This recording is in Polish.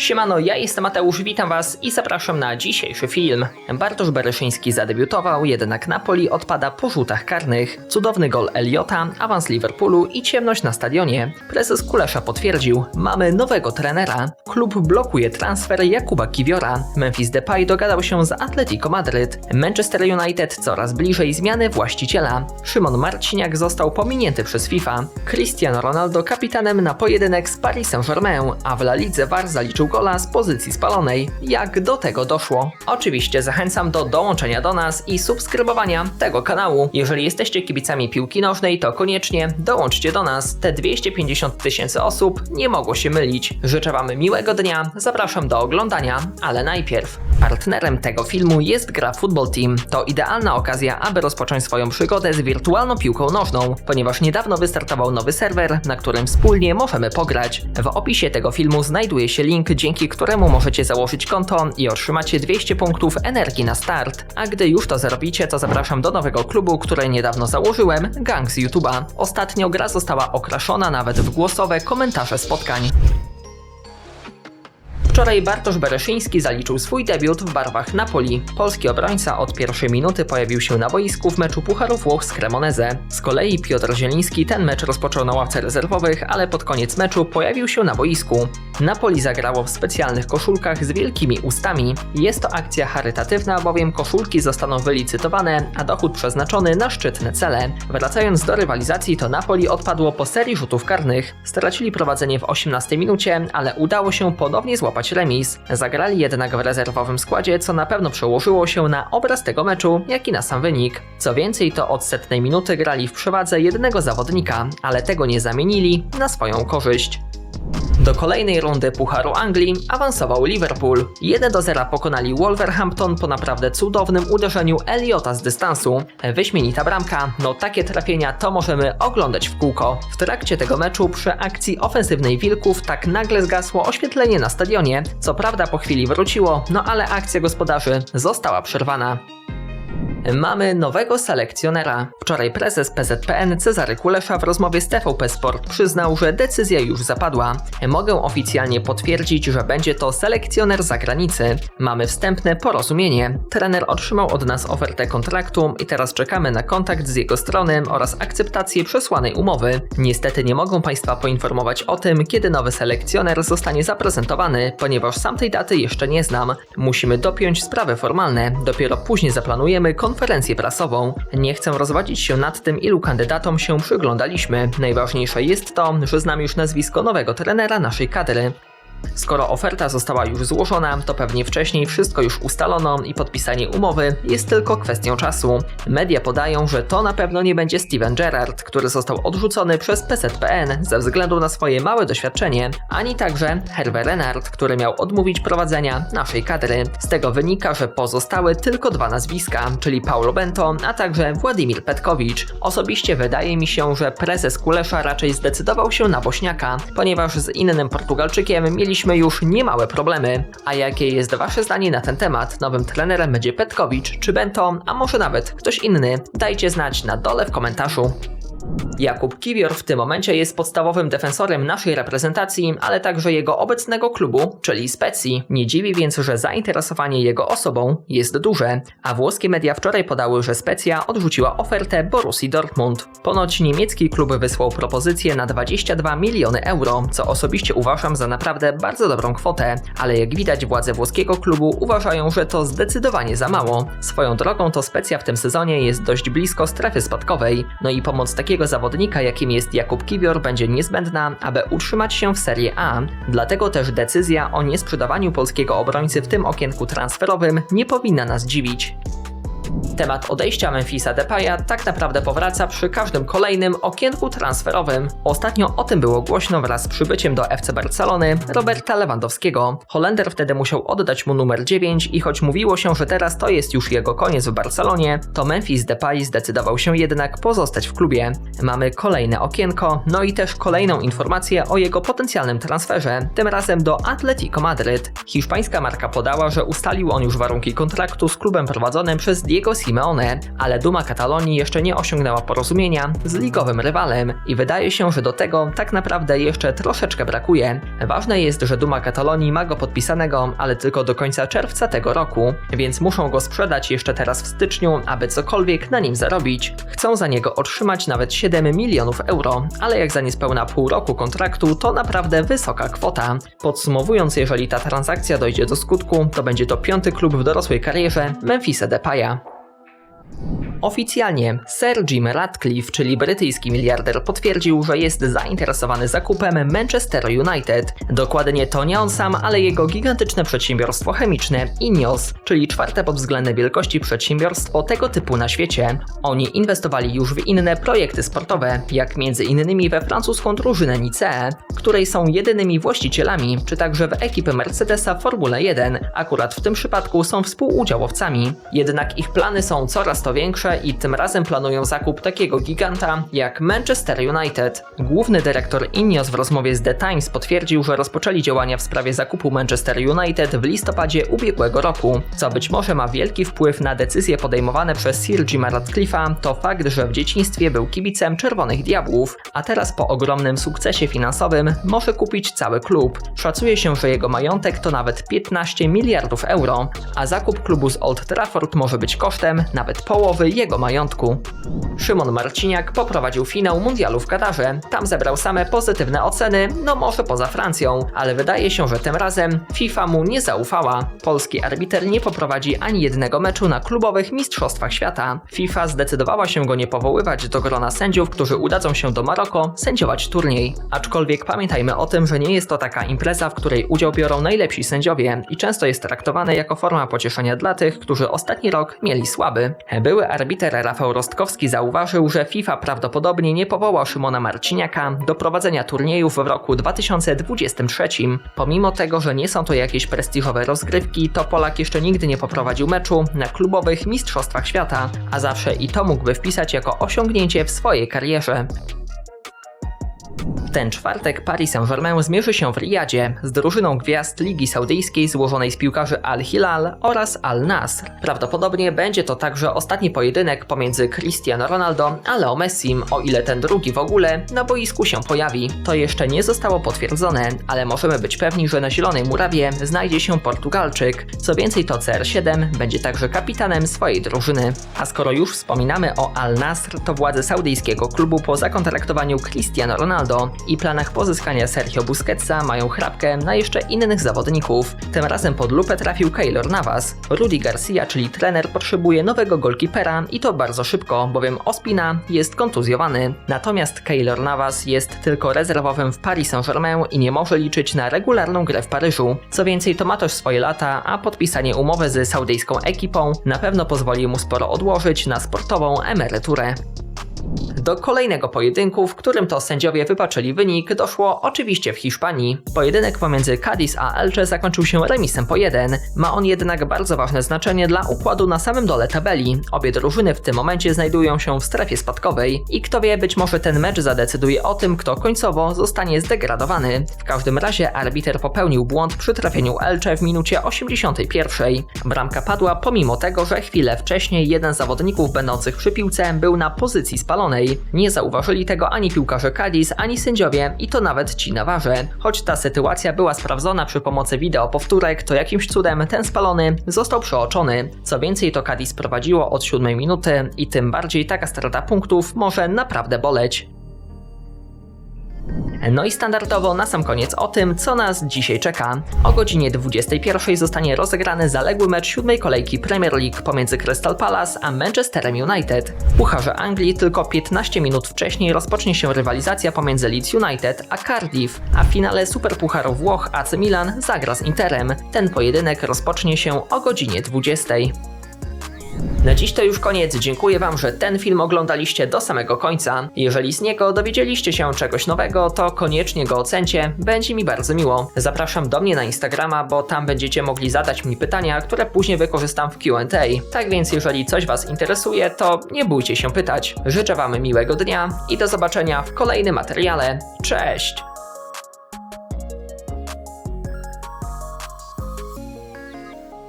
Siemano, ja jestem Mateusz, witam was i zapraszam na dzisiejszy film. Bartosz Bereszyński zadebiutował, jednak Napoli odpada po rzutach karnych. Cudowny gol Eliota, awans Liverpoolu i ciemność na stadionie. Prezes Kulesza potwierdził, mamy nowego trenera. Klub blokuje transfer Jakuba Kiwiora. Memphis Depay dogadał się z Atletico Madryt. Manchester United coraz bliżej zmiany właściciela. Szymon Marciniak został pominięty przez FIFA. Cristiano Ronaldo kapitanem na pojedynek z Paris Saint-Germain, a w La Lidze VAR zaliczył gola z pozycji spalonej. Jak do tego doszło? Oczywiście zachęcam do dołączenia do nas i subskrybowania tego kanału. Jeżeli jesteście kibicami piłki nożnej, to koniecznie dołączcie do nas. Te 250 tysięcy osób nie mogło się mylić. Życzę Wam miłego dnia, zapraszam do oglądania, ale najpierw. Partnerem tego filmu jest gra Football Team. To idealna okazja, aby rozpocząć swoją przygodę z wirtualną piłką nożną, ponieważ niedawno wystartował nowy serwer, na którym wspólnie możemy pograć. W opisie tego filmu znajduje się link, dzięki któremu możecie założyć konto i otrzymacie 200 punktów energii na start. A gdy już to zrobicie, to zapraszam do nowego klubu, który niedawno założyłem, Gang z YouTube'a. Ostatnio gra została okraszona nawet w głosowe komentarze spotkań. Wczoraj Bartosz Bereszyński zaliczył swój debiut w barwach Napoli. Polski obrońca od pierwszej minuty pojawił się na boisku w meczu Pucharu Włoch z Cremoneze. Z kolei Piotr Zieliński ten mecz rozpoczął na ławce rezerwowych, ale pod koniec meczu pojawił się na boisku. Napoli zagrało w specjalnych koszulkach z wielkimi ustami. Jest to akcja charytatywna, bowiem koszulki zostaną wylicytowane, a dochód przeznaczony na szczytne cele. Wracając do rywalizacji, to Napoli odpadło po serii rzutów karnych. Stracili prowadzenie w 18 minucie, ale udało się ponownie złapać remis. Zagrali jednak w rezerwowym składzie, co na pewno przełożyło się na obraz tego meczu, jak i na sam wynik. Co więcej, to od setnej minuty grali w przewadze jednego zawodnika, ale tego nie zamienili na swoją korzyść. Do kolejnej rundy Pucharu Anglii awansował Liverpool. 1 do 0 pokonali Wolverhampton po naprawdę cudownym uderzeniu Eliota z dystansu. Wyśmienita bramka, no takie trafienia to możemy oglądać w kółko. W trakcie tego meczu przy akcji ofensywnej Wilków tak nagle zgasło oświetlenie na stadionie. Co prawda po chwili wróciło, no ale akcja gospodarzy została przerwana. Mamy nowego selekcjonera. Wczoraj prezes PZPN Cezary Kulesza w rozmowie z TVP Sport przyznał, że decyzja już zapadła. Mogę oficjalnie potwierdzić, że będzie to selekcjoner zagranicy. Mamy wstępne porozumienie. Trener otrzymał od nas ofertę kontraktu i teraz czekamy na kontakt z jego strony oraz akceptację przesłanej umowy. Niestety nie mogą Państwa poinformować o tym, kiedy nowy selekcjoner zostanie zaprezentowany, ponieważ sam tej daty jeszcze nie znam. Musimy dopiąć sprawy formalne. Dopiero później zaplanujemy konferencję prasową. Nie chcę rozwodzić się nad tym, ilu kandydatom się przyglądaliśmy. Najważniejsze jest to, że znam już nazwisko nowego trenera naszej kadry. Skoro oferta została już złożona, to pewnie wcześniej wszystko już ustalono i podpisanie umowy jest tylko kwestią czasu. Media podają, że to na pewno nie będzie Steven Gerrard, który został odrzucony przez PZPN ze względu na swoje małe doświadczenie, ani także Hervé Renard, który miał odmówić prowadzenia naszej kadry. Z tego wynika, że pozostały tylko dwa nazwiska, czyli Paulo Bento, a także Władimir Petkowicz. Osobiście wydaje mi się, że prezes Kulesza raczej zdecydował się na Bośniaka, ponieważ z innym Portugalczykiem mieli mieliśmy już niemałe problemy. A jakie jest Wasze zdanie na ten temat? Nowym trenerem będzie Petkowicz czy Bento, a może nawet ktoś inny? Dajcie znać na dole w komentarzu. Jakub Kiwior w tym momencie jest podstawowym defensorem naszej reprezentacji, ale także jego obecnego klubu, czyli Specji. Nie dziwi więc, że zainteresowanie jego osobą jest duże, a włoskie media wczoraj podały, że Specja odrzuciła ofertę Borussii Dortmund. Ponoć niemiecki klub wysłał propozycję na 22 miliony euro, co osobiście uważam za naprawdę bardzo dobrą kwotę, ale jak widać władze włoskiego klubu uważają, że to zdecydowanie za mało. Swoją drogą to Specja w tym sezonie jest dość blisko strefy spadkowej, no i pomoc takiego zawodnika, jakim jest Jakub Kiwior, będzie niezbędna, aby utrzymać się w Serie A. Dlatego też decyzja o niesprzedawaniu polskiego obrońcy w tym okienku transferowym nie powinna nas dziwić. Temat odejścia Memphisa Depaya tak naprawdę powraca przy każdym kolejnym okienku transferowym. Ostatnio o tym było głośno wraz z przybyciem do FC Barcelony Roberta Lewandowskiego. Holender wtedy musiał oddać mu numer 9 i choć mówiło się, że teraz to jest już jego koniec w Barcelonie, to Memphis Depay zdecydował się jednak pozostać w klubie. Mamy kolejne okienko, no i też kolejną informację o jego potencjalnym transferze, tym razem do Atletico Madryt. Hiszpańska marka podała, że ustalił on już warunki kontraktu z klubem prowadzonym przez Diego Diego Simeone, ale Duma Katalonii jeszcze nie osiągnęła porozumienia z ligowym rywalem i wydaje się, że do tego tak naprawdę jeszcze troszeczkę brakuje. Ważne jest, że Duma Katalonii ma go podpisanego, ale tylko do końca czerwca tego roku, więc muszą go sprzedać jeszcze teraz w styczniu, aby cokolwiek na nim zarobić. Chcą za niego otrzymać nawet 7 milionów euro, ale jak za niespełna pół roku kontraktu, to naprawdę wysoka kwota. Podsumowując, jeżeli ta transakcja dojdzie do skutku, to będzie to piąty klub w dorosłej karierze Memphisa Depaya. Oficjalnie Sir Jim Ratcliffe, czyli brytyjski miliarder, potwierdził, że jest zainteresowany zakupem Manchester United. Dokładnie to nie on sam, ale jego gigantyczne przedsiębiorstwo chemiczne Ineos, czyli czwarte pod względem wielkości przedsiębiorstwo tego typu na świecie. Oni inwestowali już w inne projekty sportowe, jak między innymi we francuską drużynę Nice, której są jedynymi właścicielami, czy także w ekipę Mercedesa Formule 1. Akurat w tym przypadku są współudziałowcami. Jednak ich plany są coraz to większe i tym razem planują zakup takiego giganta jak Manchester United. Główny dyrektor Ineos w rozmowie z The Times potwierdził, że rozpoczęli działania w sprawie zakupu Manchester United w listopadzie ubiegłego roku. Co być może ma wielki wpływ na decyzje podejmowane przez Sir Jima Ratcliffe'a, to fakt, że w dzieciństwie był kibicem Czerwonych Diabłów, a teraz po ogromnym sukcesie finansowym może kupić cały klub. Szacuje się, że jego majątek to nawet 15 miliardów euro, a zakup klubu z Old Trafford może być kosztem nawet połowy jego majątku. Szymon Marciniak poprowadził finał mundialu w Katarze. Tam zebrał same pozytywne oceny, no może poza Francją, ale wydaje się, że tym razem FIFA mu nie zaufała. Polski arbiter nie poprowadzi ani jednego meczu na klubowych mistrzostwach świata. FIFA zdecydowała się go nie powoływać do grona sędziów, którzy udadzą się do Maroko sędziować turniej. Aczkolwiek pamiętajmy o tym, że nie jest to taka impreza, w której udział biorą najlepsi sędziowie i często jest traktowane jako forma pocieszenia dla tych, którzy ostatni rok mieli słaby. Były arbiter Rafał Rostkowski zauważył, że FIFA prawdopodobnie nie powoła Szymona Marciniaka do prowadzenia turniejów w roku 2023. Pomimo tego, że nie są to jakieś prestiżowe rozgrywki, to Polak jeszcze nigdy nie poprowadził meczu na klubowych mistrzostwach świata, a zawsze i to mógłby wpisać jako osiągnięcie w swojej karierze. Ten czwartek Paris Saint-Germain zmierzy się w Riyadzie z drużyną gwiazd Ligi Saudyjskiej złożonej z piłkarzy Al-Hilal oraz Al-Nasr. Prawdopodobnie będzie to także ostatni pojedynek pomiędzy Cristiano Ronaldo a Leo Messim, o ile ten drugi w ogóle na boisku się pojawi. To jeszcze nie zostało potwierdzone, ale możemy być pewni, że na Zielonej Murawie znajdzie się Portugalczyk. Co więcej, to CR7 będzie także kapitanem swojej drużyny. A skoro już wspominamy o Al-Nasr, to władze saudyjskiego klubu po zakontraktowaniu Cristiano Ronaldo i planach pozyskania Sergio Busquetsa mają chrapkę na jeszcze innych zawodników. Tym razem pod lupę trafił Keylor Navas. Rudy Garcia, czyli trener, potrzebuje nowego golkipera i to bardzo szybko, bowiem Ospina jest kontuzjowany. Natomiast Keylor Navas jest tylko rezerwowym w Paris Saint-Germain i nie może liczyć na regularną grę w Paryżu. Co więcej, to ma też swoje lata, a podpisanie umowy z saudyjską ekipą na pewno pozwoli mu sporo odłożyć na sportową emeryturę. Do kolejnego pojedynku, w którym to sędziowie wybaczyli wynik, doszło oczywiście w Hiszpanii. Pojedynek pomiędzy Cadiz a Elche zakończył się remisem po 1. Ma on jednak bardzo ważne znaczenie dla układu na samym dole tabeli. Obie drużyny w tym momencie znajdują się w strefie spadkowej i kto wie, być może ten mecz zadecyduje o tym, kto końcowo zostanie zdegradowany. W każdym razie arbiter popełnił błąd przy trafieniu Elche w minucie 81. Bramka padła pomimo tego, że chwilę wcześniej jeden z zawodników będących przy piłce był na pozycji spalonej. Nie zauważyli tego ani piłkarze Cadiz, ani sędziowie i to nawet ci na warze. Choć ta sytuacja była sprawdzona przy pomocy wideo powtórek, to jakimś cudem ten spalony został przeoczony. Co więcej, to Cadiz prowadziło od 7 minuty i tym bardziej taka strata punktów może naprawdę boleć. No i standardowo na sam koniec o tym, co nas dzisiaj czeka. O godzinie 21 zostanie rozegrany zaległy mecz siódmej kolejki Premier League pomiędzy Crystal Palace a Manchesterem United. W Pucharze Anglii tylko 15 minut wcześniej rozpocznie się rywalizacja pomiędzy Leeds United a Cardiff, a w finale Superpucharu Włoch AC Milan zagra z Interem. Ten pojedynek rozpocznie się o godzinie 20. Na dziś to już koniec. Dziękuję Wam, że ten film oglądaliście do samego końca. Jeżeli z niego dowiedzieliście się czegoś nowego, to koniecznie go ocencie. Będzie mi bardzo miło. Zapraszam do mnie na Instagrama, bo tam będziecie mogli zadać mi pytania, które później wykorzystam w QA. Tak więc, jeżeli coś Was interesuje, to nie bójcie się pytać. Życzę Wam miłego dnia i do zobaczenia w kolejnym materiale. Cześć!